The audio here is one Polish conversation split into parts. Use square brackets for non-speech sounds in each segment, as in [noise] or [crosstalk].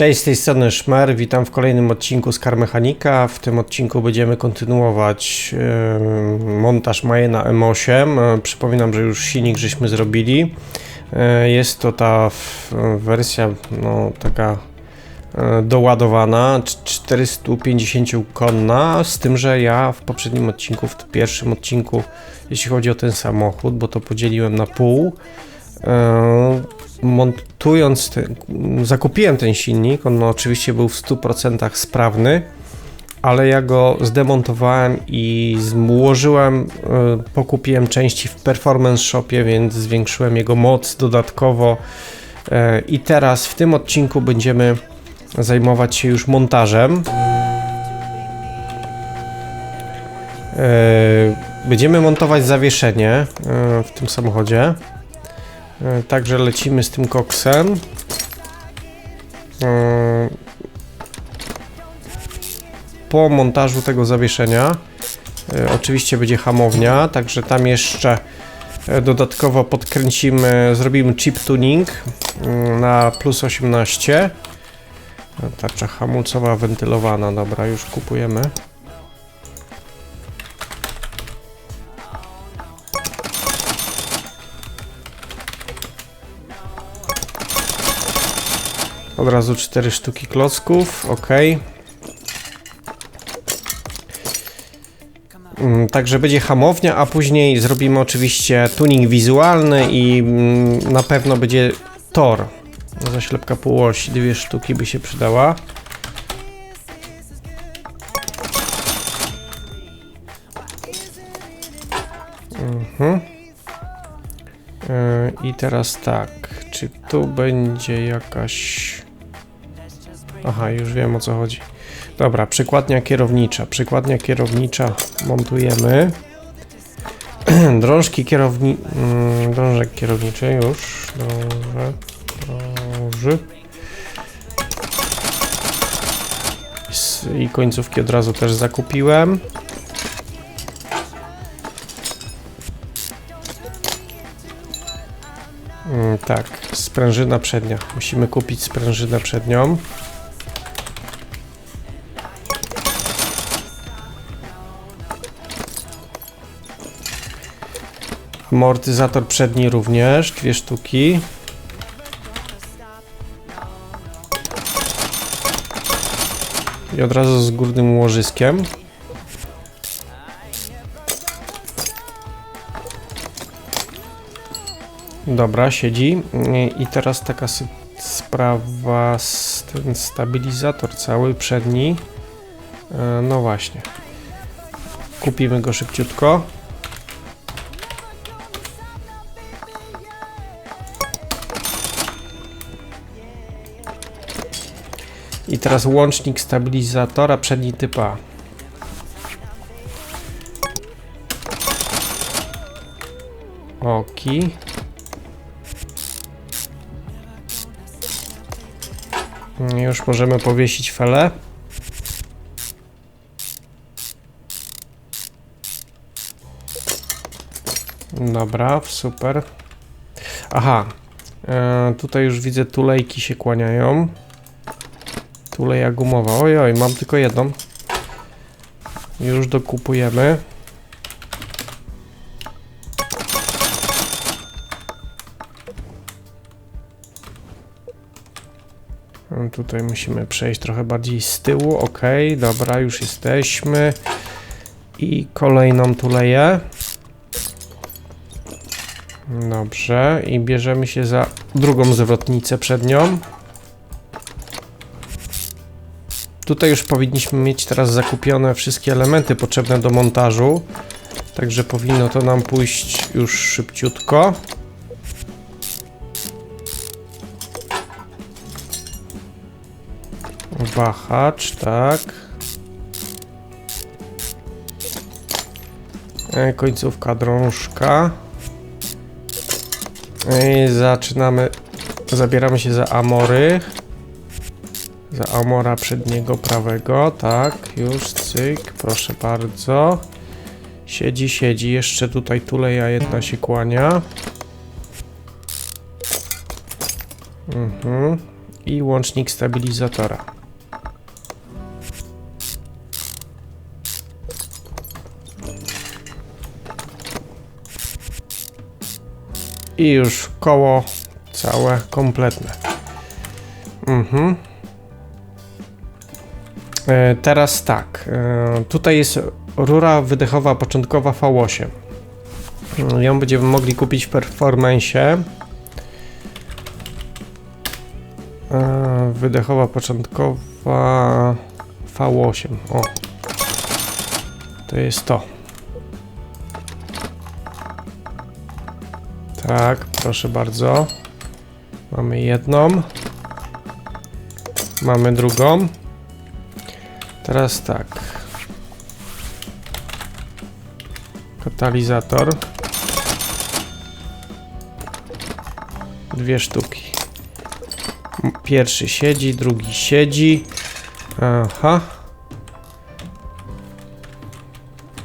Cześć, z tej strony Szmer, witam w kolejnym odcinku z Car Mechanika. W tym odcinku będziemy kontynuować montaż Majena M8. E, przypominam, że już silnik żeśmy zrobili. E, jest to ta wersja no, taka e, doładowana, c- 450 konna, z tym, że ja w poprzednim odcinku, w pierwszym odcinku, jeśli chodzi o ten samochód, bo to podzieliłem na pół, montując, ten, zakupiłem ten silnik, on oczywiście był w 100% sprawny, ale ja go zdemontowałem i złożyłem, e, pokupiłem części w Performance Shopie, więc zwiększyłem jego moc dodatkowo e, i teraz w tym odcinku będziemy zajmować się już montażem. E, Będziemy montować zawieszenie w tym samochodzie. E, Także lecimy z tym koksem. E, Po montażu tego zawieszenia e, oczywiście będzie hamownia, także tam jeszcze dodatkowo podkręcimy, zrobimy chip tuning mm, na plus 18. E, Tarcza hamulcowa wentylowana, dobra, już kupujemy. Od razu 4 sztuki klocków, ok. Mm, Także będzie hamownia, a później zrobimy oczywiście tuning wizualny i mm, na pewno będzie tor. Zaślepka półosi, dwie sztuki by się przydała. Mhm. E, I teraz tak, czy tu będzie jakaś... Aha, już wiem o co chodzi. Dobra, przykładnia kierownicza. Przykładnia kierownicza montujemy. [clears throat] Drążki kierowni... mm, Drążek kierowniczy już. Drążek, drąży. I końcówki od razu też zakupiłem. Mm, tak, sprężyna przednia. Musimy kupić sprężynę przednią. Amortyzator przedni również, dwie sztuki. I od razu z górnym łożyskiem. Dobra, siedzi. I teraz taka sprawa, ten stabilizator cały przedni. E, No właśnie. Kupimy go szybciutko. I teraz łącznik stabilizatora przedni typa. Oki. Już możemy powiesić felę. Dobra, super. Aha, e, tutaj już widzę tulejki się kłaniają. Tuleja gumowa. Ojoj, mam tylko jedną. Już dokupujemy. No, Tutaj musimy przejść trochę bardziej z tyłu. Ok, dobra, już jesteśmy. I kolejną tuleję. Dobrze, i bierzemy się za drugą zwrotnicę przednią. Tutaj już powinniśmy mieć teraz zakupione wszystkie elementy potrzebne do montażu. Także powinno to nam pójść już szybciutko. Wahacz, tak. E, Końcówka drążka. I zaczynamy. Zabieramy się za amory. Amora przedniego prawego, tak, już cyk, proszę bardzo. Siedzi, siedzi, jeszcze tutaj tuleja jedna się kłania. Mhm. i łącznik stabilizatora. I już koło całe kompletne. Mhm. E, teraz tak. E, tutaj jest rura wydechowa początkowa V8. E, Ją będziemy mogli kupić w Performance. Wydechowa początkowa V8. O. To jest to. Tak, proszę bardzo. Mamy jedną. Mamy drugą. Teraz tak. Katalizator. Dwie sztuki. Pierwszy siedzi, drugi siedzi. Aha.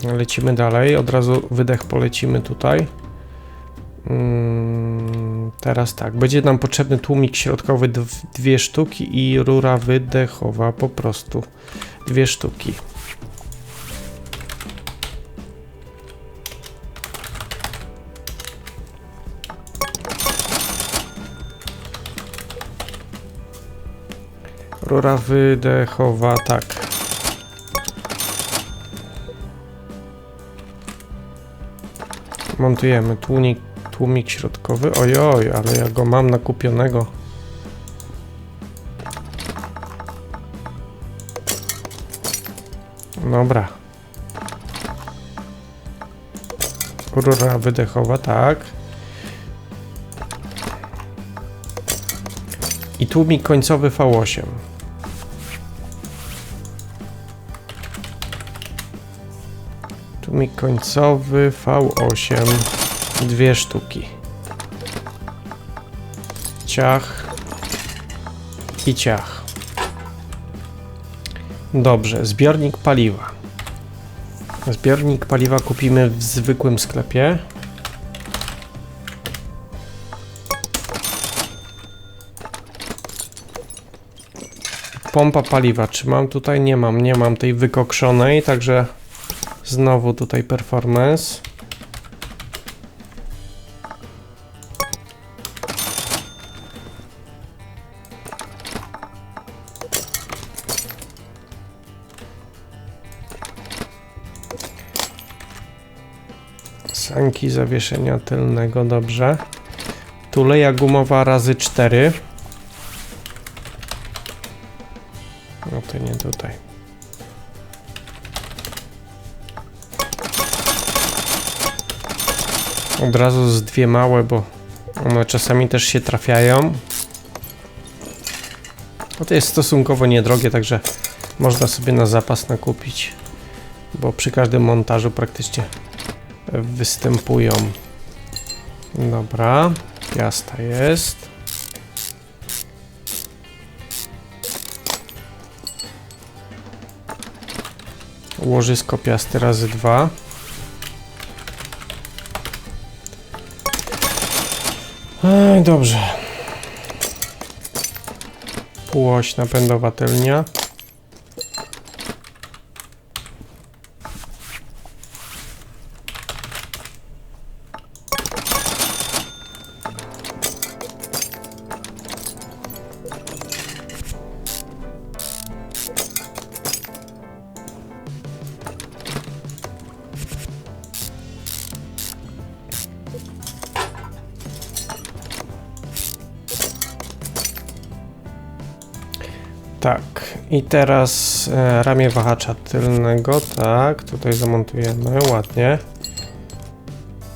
Lecimy dalej. Od razu wydech polecimy tutaj. Mm, Teraz tak, będzie nam potrzebny tłumik środkowy dw- dwie sztuki i rura wydechowa po prostu dwie sztuki. Rura wydechowa, tak. Montujemy tłumik, tłumik środkowy. Ojoj, ale ja go mam nakupionego. Dobra. Rura wydechowa, tak. I tłumik końcowy V8. Tłumik końcowy V8. Dwie sztuki. Ciach. I ciach. Dobrze, zbiornik paliwa. Zbiornik paliwa kupimy w zwykłym sklepie. Pompa paliwa. Czy mam tutaj? Nie mam. Nie mam tej wykokszonej, także znowu tutaj performance. Sanki zawieszenia tylnego, dobrze. Tuleja gumowa razy 4. No to nie tutaj. Od razu z dwie małe, bo one czasami też się trafiają. No to jest stosunkowo niedrogie, także można sobie na zapas nakupić, bo przy każdym montażu praktycznie występują. Dobra, piasta jest. Łożysko piasty razy dwa. Ej, dobrze. Półoś napędowa tylnia. I teraz e, ramię wahacza tylnego, tak, tutaj zamontujemy ładnie.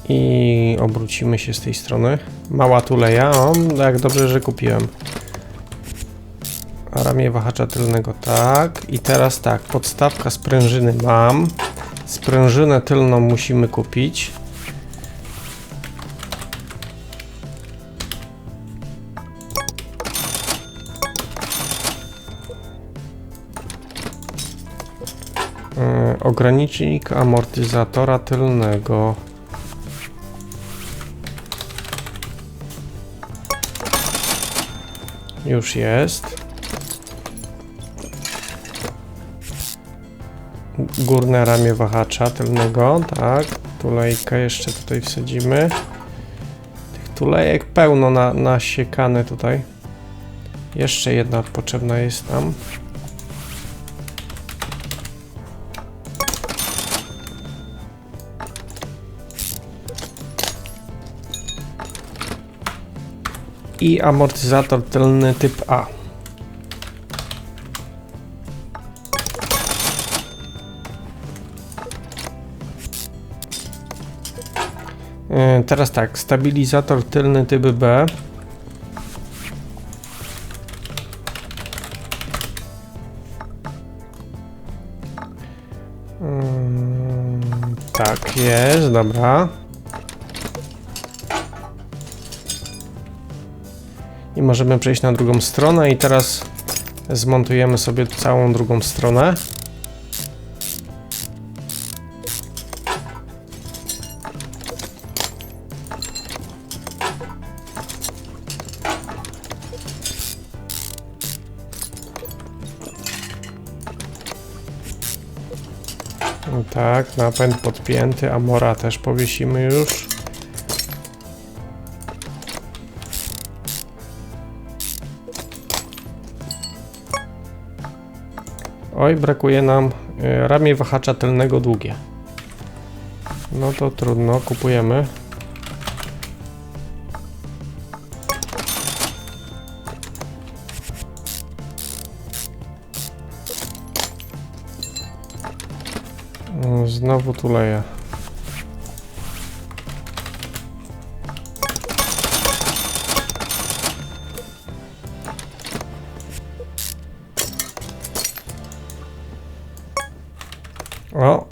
I obrócimy się z tej strony. Mała tuleja, o, jak dobrze, że kupiłem. A ramię wahacza tylnego, tak. I teraz tak, podstawka sprężyny mam. Sprężynę tylną musimy kupić. E, ogranicznik amortyzatora tylnego. Już jest. Górne ramię wahacza tylnego, tak. Tulejkę jeszcze tutaj wsadzimy. Tych tulejek pełno na, nasiekane tutaj. Jeszcze jedna potrzebna jest nam. Amortyzator tylny typ A. Yy, Teraz tak, stabilizator tylny typ B. Mm, Tak jest, dobra. I możemy przejść na drugą stronę i teraz zmontujemy sobie całą drugą stronę. Tak, napęd podpięty, Amora też powiesimy już. Oj, brakuje nam y, ramię wahacza tylnego długie. No to trudno, kupujemy. O, Znowu tuleję.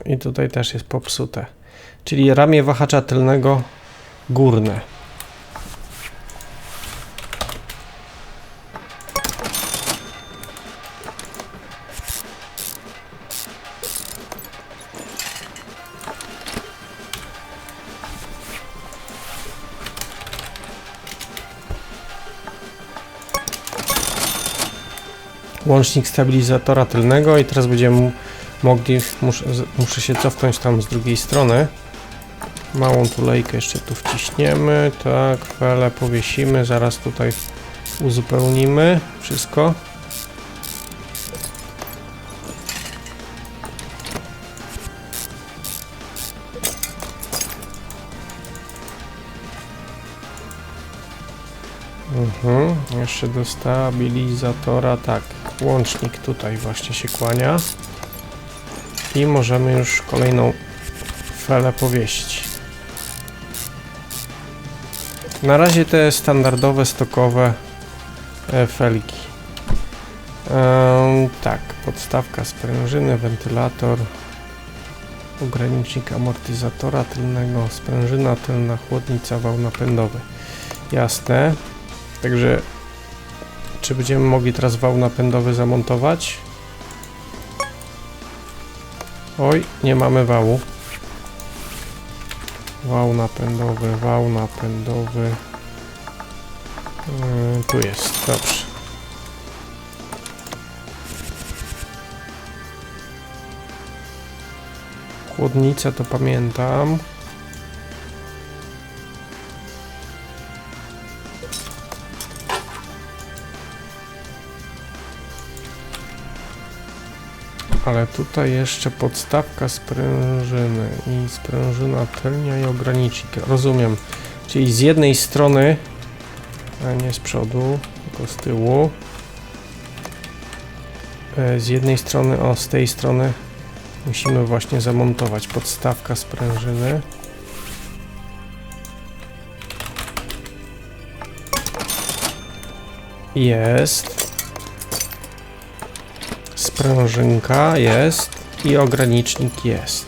I tutaj też jest popsute. Czyli ramię wahacza tylnego górne. Łącznik stabilizatora tylnego i teraz będziemy mogli, muszę, muszę się cofnąć tam z drugiej strony. Małą tulejkę jeszcze tu wciśniemy, tak, fele powiesimy, zaraz tutaj uzupełnimy wszystko. Mhm, jeszcze do stabilizatora, tak, łącznik tutaj właśnie się kłania. I możemy już kolejną felę powiesić. Na razie te standardowe, stokowe e, felgi. Em, tak, podstawka sprężyny, wentylator, ogranicznik amortyzatora tylnego, sprężyna tylna, chłodnica, wał napędowy. Jasne. Także czy będziemy mogli teraz wał napędowy zamontować? Oj, nie mamy wału. Wał napędowy, wał napędowy. Yy, tu jest, dobrze. Chłodnica to pamiętam. Ale tutaj jeszcze podstawka sprężyny i sprężyna tylnia i ogranicznik. Rozumiem. Czyli z jednej strony, a nie z przodu, tylko z tyłu. E, Z jednej strony, o z tej strony musimy właśnie zamontować podstawka sprężyny. Jest. Sprężynka jest i ogranicznik jest.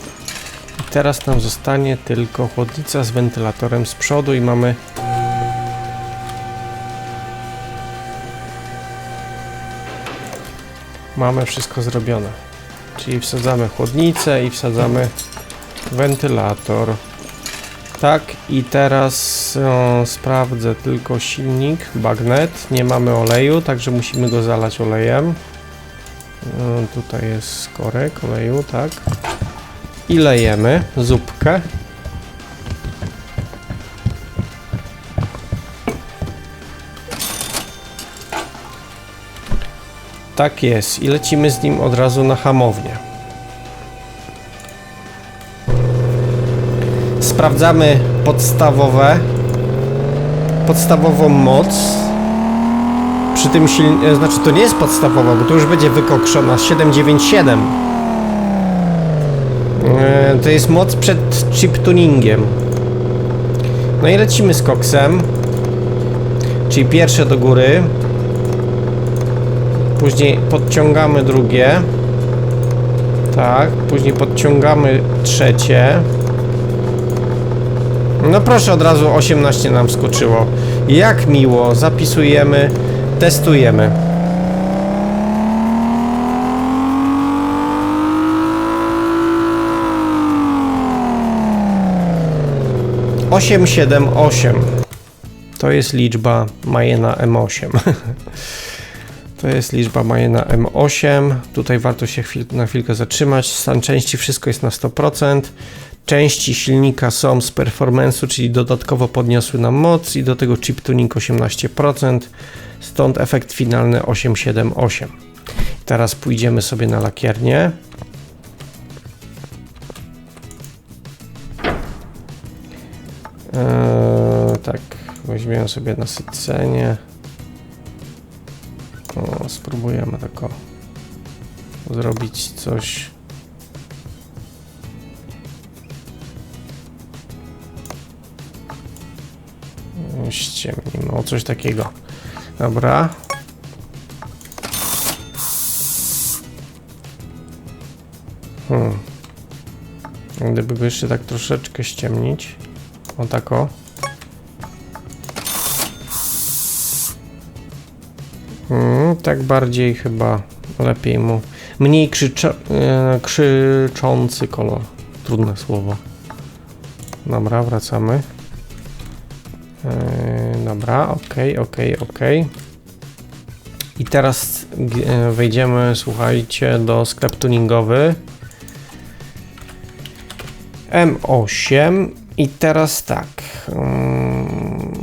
I teraz nam zostanie tylko chłodnica z wentylatorem z przodu i mamy mamy wszystko zrobione. Czyli wsadzamy chłodnicę i wsadzamy wentylator. Tak, i teraz o, sprawdzę tylko silnik, bagnet. Nie mamy oleju, także musimy go zalać olejem. O, tutaj jest korek oleju, tak. I lejemy zupkę. Tak jest, i lecimy z nim od razu na hamownię. Sprawdzamy podstawowe, podstawową moc. Przy tym silniku, znaczy to nie jest podstawowa, bo to już będzie wykokszona 797. E, To jest moc przed chip tuningiem. No i lecimy z koksem. Czyli pierwsze do góry. Później podciągamy drugie. Tak, później podciągamy trzecie. No proszę, od razu 18 nam skoczyło. Jak miło, zapisujemy, testujemy. Osiem, siedem, osiem. To jest liczba Majena M8. [laughs] To jest liczba Majena M8. Tutaj warto się chwil, na chwilkę zatrzymać. Stan części wszystko jest na 100%. Części silnika są z performance'u, czyli dodatkowo podniosły nam moc i do tego chip tuning 18%. Stąd efekt finalny 878. Teraz pójdziemy sobie na lakiernię. Eee, tak, weźmiemy sobie nasycenie. O, spróbujemy tak o zrobić coś. Ściemnimy, o coś takiego. Dobra. Hmm. Gdyby go jeszcze tak troszeczkę ściemnić. O tak o. Mm, tak bardziej chyba lepiej mu. Mniej krzyczo, e, krzyczący kolor. Trudne słowo. Dobra, wracamy. E, dobra, ok, ok, ok. I teraz e, wejdziemy, słuchajcie, do sklep tuningowy. M8 i teraz tak. Mm,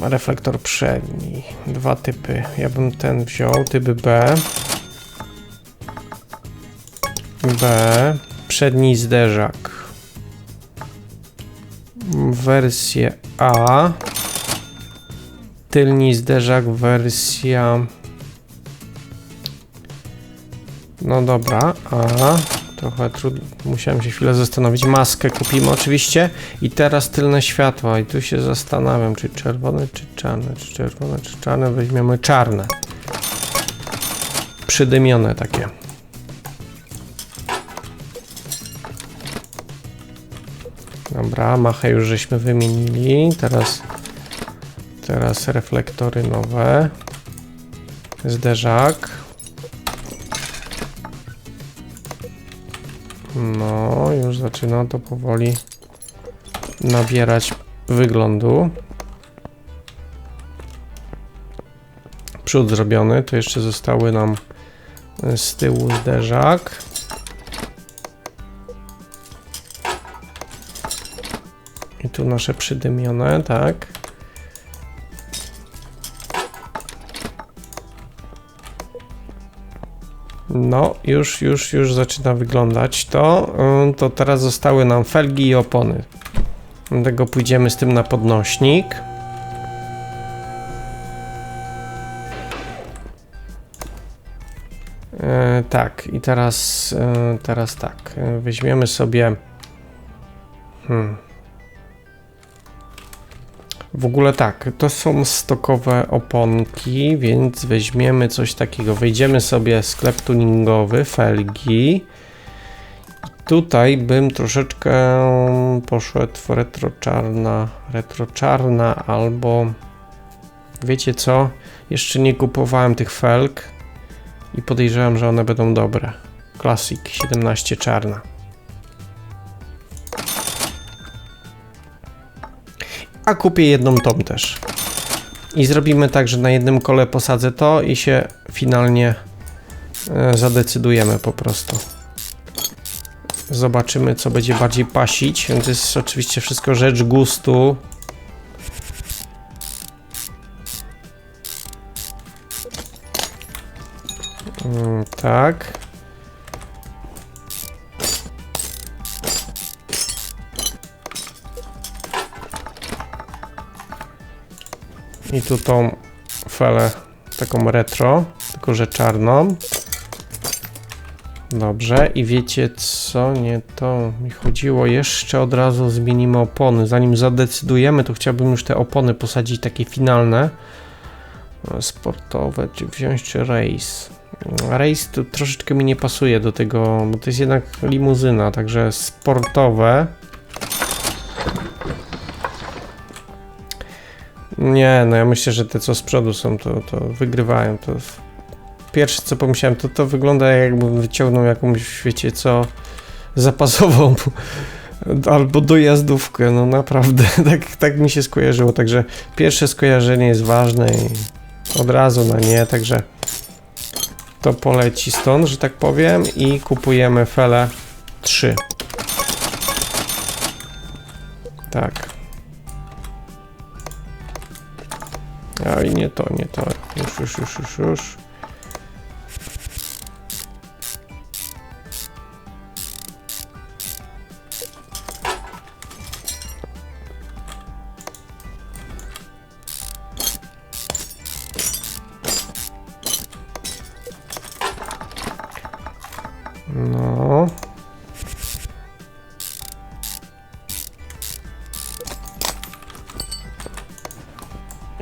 reflektor przedni. Dwa typy. Ja bym ten wziął, typ B. B. Przedni zderzak. Wersję A. Tylni zderzak, wersja. No dobra, A. Trochę trudno, musiałem się chwilę zastanowić. Maskę kupimy oczywiście. I teraz tylne światła. I tu się zastanawiam, czy czerwone, czy czarne. Czy czerwone, czy czarne. Weźmiemy czarne. Przydymione takie. Dobra, machę już żeśmy wymienili. Teraz, teraz reflektory nowe. Zderzak. No, już zaczyna to powoli nabierać wyglądu. Przód zrobiony, to jeszcze zostały nam z tyłu zderzak. I tu nasze przydymione, tak. No, już, już, już zaczyna wyglądać to. Ym, To teraz zostały nam felgi i opony. Dlatego pójdziemy z tym na podnośnik. E, tak, i teraz, e, teraz tak. e, Weźmiemy sobie. Hmm. W ogóle tak, to są stokowe oponki, więc weźmiemy coś takiego. Wejdziemy sobie w sklep tuningowy, felgi. Tutaj bym troszeczkę poszedł w retro czarna, retro czarna albo wiecie co? Jeszcze nie kupowałem tych felg i podejrzewam, że one będą dobre. Classic 17 czarna. A kupię jedną tą też. I zrobimy tak, że na jednym kole posadzę to i się finalnie e, zadecydujemy po prostu. Zobaczymy, co będzie bardziej pasić. To jest oczywiście wszystko rzecz gustu. Mm, tak. I tu tą felę taką retro, tylko że czarną. Dobrze, i wiecie co? Nie to mi chodziło. Jeszcze od razu zmienimy opony. Zanim zadecydujemy, to chciałbym już te opony posadzić takie finalne. Sportowe, czy wziąć, czy race. Race tu troszeczkę mi nie pasuje do tego, bo to jest jednak limuzyna, także sportowe. Nie, no ja myślę, że te co z przodu są, to, to wygrywają. To pierwsze co pomyślałem, to to wygląda jakbym wyciągnął jakąś, wiecie co, zapasową [laughs] albo dojazdówkę, no naprawdę, [laughs] tak, tak mi się skojarzyło, także pierwsze skojarzenie jest ważne i od razu na nie, także to poleci stąd, że tak powiem i kupujemy fele 3. Tak. A i nie to, nie to. Już, już, już, już, już.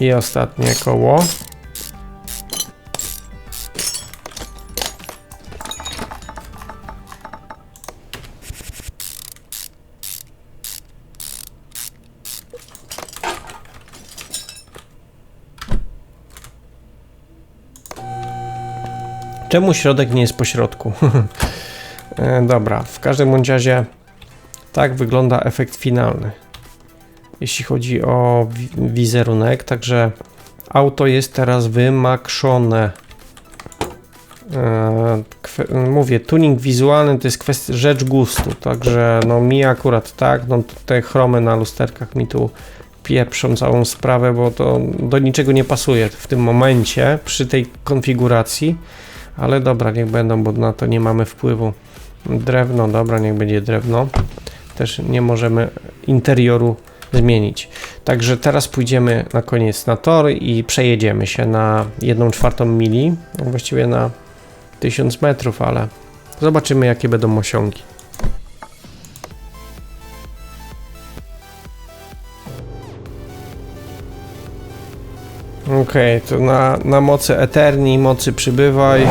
I ostatnie koło. Czemu środek nie jest po środku? [laughs] E, dobra, w każdym bądź razie tak wygląda efekt finalny jeśli chodzi o wizerunek, także auto jest teraz wymakszone. E, mówię, tuning wizualny to jest kwestia, rzecz gustu, także no mi akurat tak, no te chromy na lusterkach mi tu pieprzą całą sprawę, bo to do niczego nie pasuje w tym momencie przy tej konfiguracji, ale dobra, niech będą, bo na to nie mamy wpływu. Drewno, dobra, niech będzie drewno. Też nie możemy interioru zmienić. Także teraz pójdziemy na koniec na tor i przejedziemy się na 1 czwartą mili, właściwie na 1000 metrów, ale zobaczymy jakie będą osiągi. Ok, to na, na mocy Eterni, mocy przybywaj.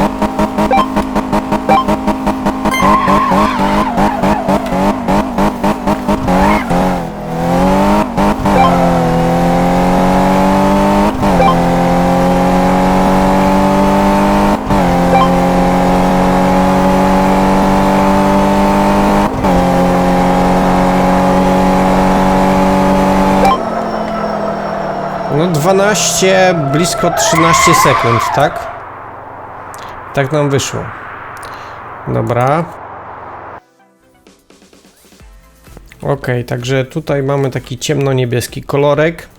12, blisko 13 sekund, tak? Tak nam wyszło. Dobra. Ok, także tutaj mamy taki ciemno-niebieski kolorek.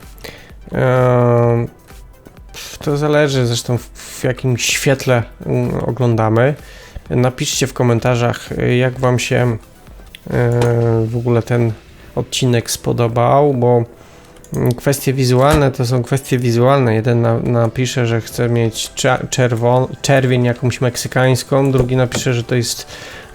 Eee, to zależy zresztą w jakim świetle mm, oglądamy. Napiszcie w komentarzach, jak Wam się eee, w ogóle ten odcinek spodobał, bo Kwestie wizualne to są kwestie wizualne. Jeden na, napisze, że chce mieć czerwon, czerwień jakąś meksykańską, drugi napisze, że to jest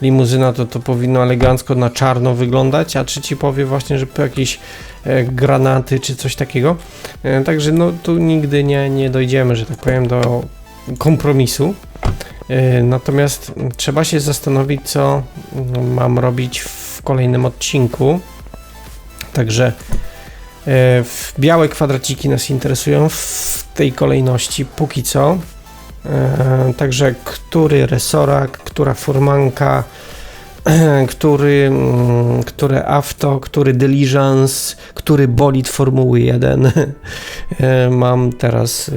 limuzyna, to to powinno elegancko na czarno wyglądać, a trzeci powie właśnie, że jakieś e, granaty czy coś takiego. E, także no tu nigdy nie, nie dojdziemy, że tak powiem, do kompromisu. E, natomiast trzeba się zastanowić, co mam robić w kolejnym odcinku. Także E, białe kwadraciki nas interesują w tej kolejności póki co. E, także który resorak, która formanka, [clears throat] który, mm, które auto, który diligence, który bolid Formuły 1 [laughs] e, mam teraz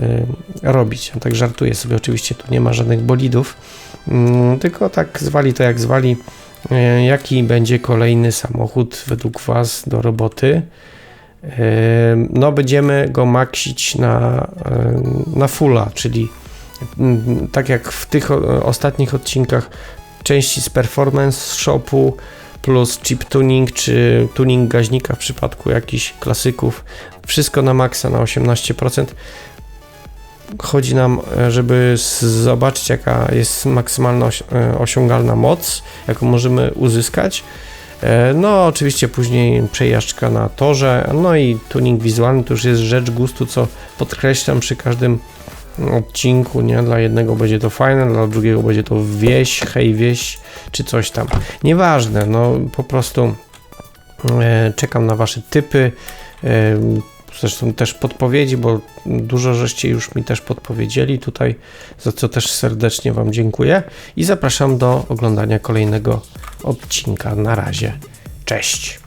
robić. Ja tak żartuję sobie, oczywiście tu nie ma żadnych bolidów, mm, tylko tak zwali to jak zwali, jaki będzie kolejny samochód według Was do roboty. No, będziemy go maksić na, na fulla, czyli mm, tak jak w tych ostatnich odcinkach części z performance shopu plus chip tuning czy tuning gaźnika w przypadku jakichś klasyków. Wszystko na maksa na 18%. Chodzi nam, e, żeby zobaczyć jaka jest maksymalna e, osiągalna moc, jaką możemy uzyskać. E, No, oczywiście później przejażdżka na torze, no i tuning wizualny to już jest rzecz gustu, co podkreślam przy każdym odcinku, nie? Dla jednego będzie to fajne, dla drugiego będzie to wieś, hej wieś, czy coś tam. Nieważne, no po prostu e, czekam na wasze typy, e, zresztą też podpowiedzi, bo dużo żeście już mi też podpowiedzieli tutaj, za co też serdecznie wam dziękuję i zapraszam do oglądania kolejnego odcinka. Na razie, cześć!